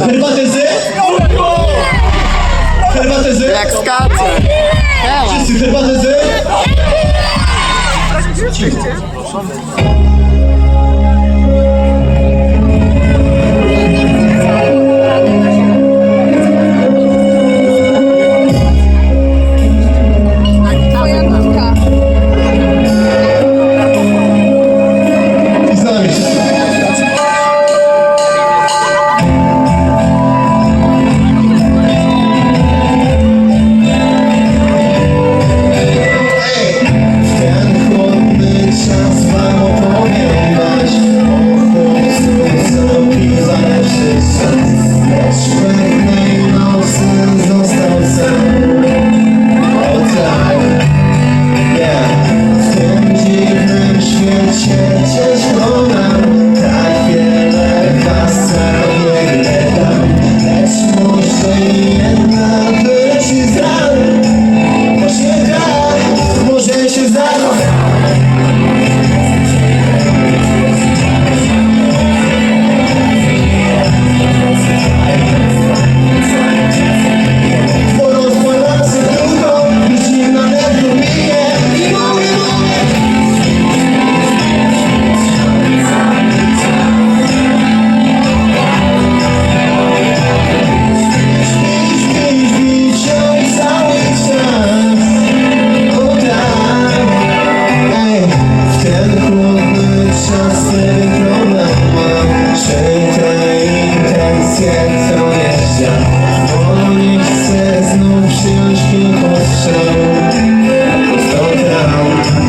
Herbatę z? Herbatę z? Jak skacze. Wszyscy herbatę z? que não céu, soltar o